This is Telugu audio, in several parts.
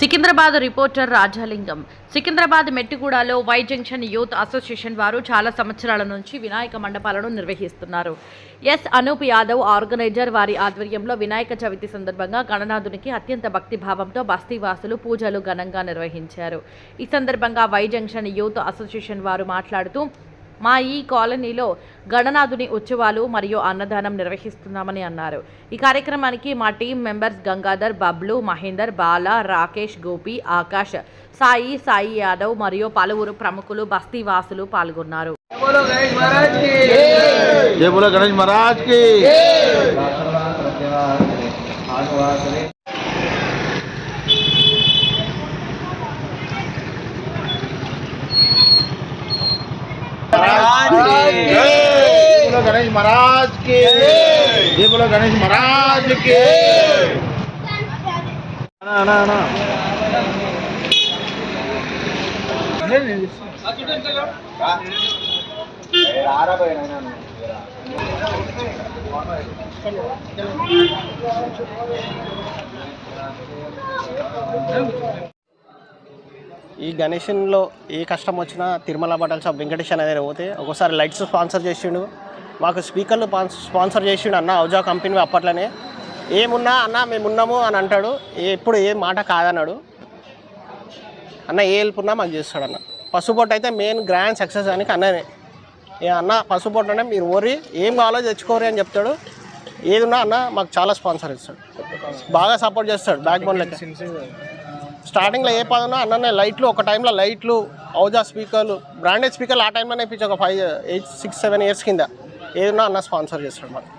సికింద్రాబాద్ రిపోర్టర్ రాజాలింగం. సికింద్రాబాద్ మెట్టిగూడలో వై జంక్షన్ యూత్ అసోసియేషన్ వారు చాలా సంవత్సరాల నుంచి వినాయక మండపాలను నిర్వహిస్తున్నారు. ఎస్ అనూప్ యాదవ్ ఆర్గనైజర్ వారి ఆధ్వర్యంలో వినాయక చవితి సందర్భంగా గణనాథునికి అత్యంత భక్తి భావంతో బస్తీవాసులు పూజలు ఘనంగా నిర్వహించారు. ఈ సందర్భంగా వై జంక్షన్ యూత్ అసోసియేషన్ వారు మాట్లాడుతూ మా ఈ కాలనీలో గణనాథుని ఉత్సవాలు మరియు అన్నదానం నిర్వహిస్తున్నామని అన్నారు. ఈ కార్యక్రమానికి మా టీం మెంబర్స్ గంగాధర్ బబ్లు మహేందర్ బాలా రాకేష్ గోపి ఆకాష్ సాయి సాయి యాదవ్ మరియు పలువురు ప్రముఖులు బస్తీవాసులు పాల్గొన్నారు. बोलो गणेश महाराज की जय बोलो गणेश महाराज की जय बोलो गणेश महाराज की ना ना ना ఈ గణేషన్లో ఏ కష్టం వచ్చినా తిరుమల బటల్ షాప్ వెంకటేష్ అనేది పోతే ఒకసారి లైట్స్ స్పాన్సర్ చేసిండు మాకు స్పీకర్లు స్పాన్సర్ చేసిండు అన్న ఔజా కంపెనీ అప్పట్లోనే. ఏమున్నా అన్న మేము ఉన్నాము అని అంటాడు. ఏ- ఎప్పుడు ఏ మాట కాదన్నాడు. అన్న ఏ హెల్ప్ ఉన్నా మాకు చేస్తాడు అన్న. పసుపొట్టు అయితే మెయిన్ గ్రాండ్ సక్సెస్ అని అన్ననే. ఏ అన్న పసుపొట్టు అంటే మీరు ఓరి ఏం కావాలో తెచ్చుకోరు అని చెప్తాడు. ఏది ఉన్నా అన్న మాకు చాలా స్పాన్సర్ ఇస్తాడు. బాగా సపోర్ట్ చేస్తాడు బ్యాక్ బోన్ లెక్క. స్టార్టింగ్లో ఏ పదనో అన్ననే లైట్లు ఒక టైంలో లైట్లు ఔజా స్పీకర్లు బ్రాండెడ్ స్పీకర్లు ఆ టైంలోనే ఇప్పించి ఒక five eight six seven years కింద. ఏదన్నా అన్న స్పాన్సర్ చేస్తాడు మాకు.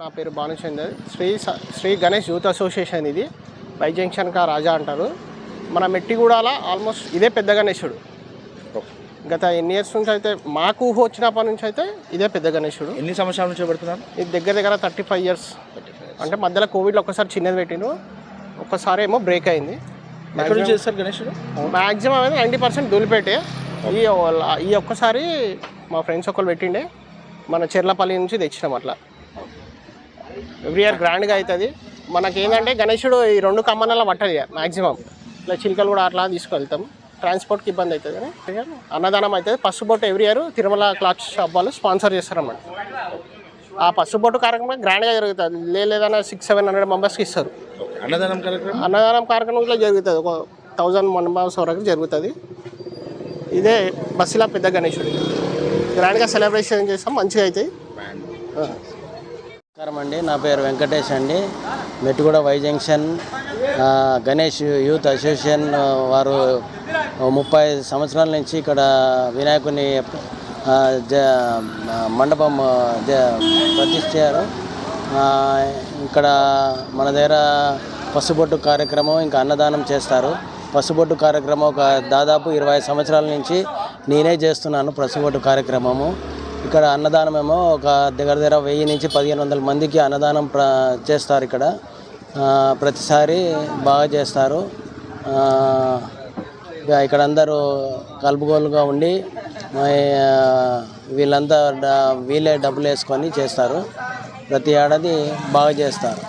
నా పేరు భానుచందర్ శ్రీ శ్రీ గణేష్ యూత్ అసోసియేషన్ ఇది. వై జంక్షన్ కా రాజా అంటారు. మన మెట్టిగూడాల ఆల్మోస్ట్ ఇదే పెద్ద గణేశుడు గత ఎన్ని ఇయర్స్ నుంచి అయితే మాకు ఊహ వచ్చినప్పటి నుంచి అయితే ఇదే పెద్ద గణేశుడు ఎన్ని సంవత్సరాల నుంచి పెడుతున్నారు? ఇది దగ్గర దగ్గర థర్టీ ఫైవ్ ఇయర్స్. అంటే మధ్యలో కోవిడ్లో ఒక్కసారి చిన్నది పెట్టిండు. ఒక్కసారి ఏమో బ్రేక్ అయింది. చేస్తారు గణేషుడు? మ్యాక్సిమం అయితే నైంటీ పర్సెంట్ దులిపెట్టే ఈ ఈ ఒక్కసారి మా ఫ్రెండ్స్ ఒకళ్ళు పెట్టిండే. మన చెర్లపల్లి నుంచి తెచ్చినాం అట్లా. ఎవ్రీ ఇయర్ గ్రాండ్గా అవుతుంది మనకేంటంటే గణేశుడు ఈ రెండు కమ్మనాల పట్టది మ్యాక్సిమం ఇట్లా చిలుకలు కూడా అట్లా తీసుకెళ్తాం. ట్రాన్స్పోర్ట్కి ఇబ్బంది అవుతుంది కానీ అన్నదానం అవుతుంది పసుబొట్టు every year Tirumala cloth shop వాళ్ళు స్పాన్సర్ చేస్తారన్నమాట. ఆ పసుబొట్టు కార్యక్రమం గ్రాండ్గా జరుగుతుంది. లేదన్నా సిక్స్ సెవెన్ హండ్రెడ్ మెంబర్స్కి ఇస్తారు. అన్నదానం కార్యక్రమం? అన్నదానం కార్యక్రమం ఇట్లా జరుగుతుంది. ఒక థౌజండ్ మెంబర్స్ వరకు జరుగుతుంది. ఇదే బస్సులో పెద్ద గణేశుడు గ్రాండ్గా సెలబ్రేషన్ చేస్తాం మంచిగా అవుతాయి నమస్కారం అండి నా పేరు వెంకటేష్ అండి. Mettuguda Y junction Ganesh youth association వారు ముప్పై సంవత్సరాల నుంచి ఇక్కడ వినాయకుని జ మండపం జ ప్రతిష్ఠారు ఇక్కడ మన దగ్గర పసుబొట్టు కార్యక్రమం ఇంకా అన్నదానం చేస్తారు. పసుబొట్టు కార్యక్రమం ఒక దాదాపు ఇరవై సంవత్సరాల నుంచి నేనే చేస్తున్నాను పసుబొట్టు కార్యక్రమము. ఇక్కడ అన్నదానం ఏమో ఒక దగ్గర దగ్గర వెయ్యి నుంచి పదిహేను వందల మందికి అన్నదానం ప్ర చేస్తారు ఇక్కడ. ప్రతిసారి బాగా చేస్తారు. ఇక్కడ అందరూ కలుపుగోలుగా ఉండి వీళ్ళంతా డ- వీళ్ళే డబ్బులు వేసుకొని చేస్తారు. ప్రతి ఏడాది బాగా చేస్తారు.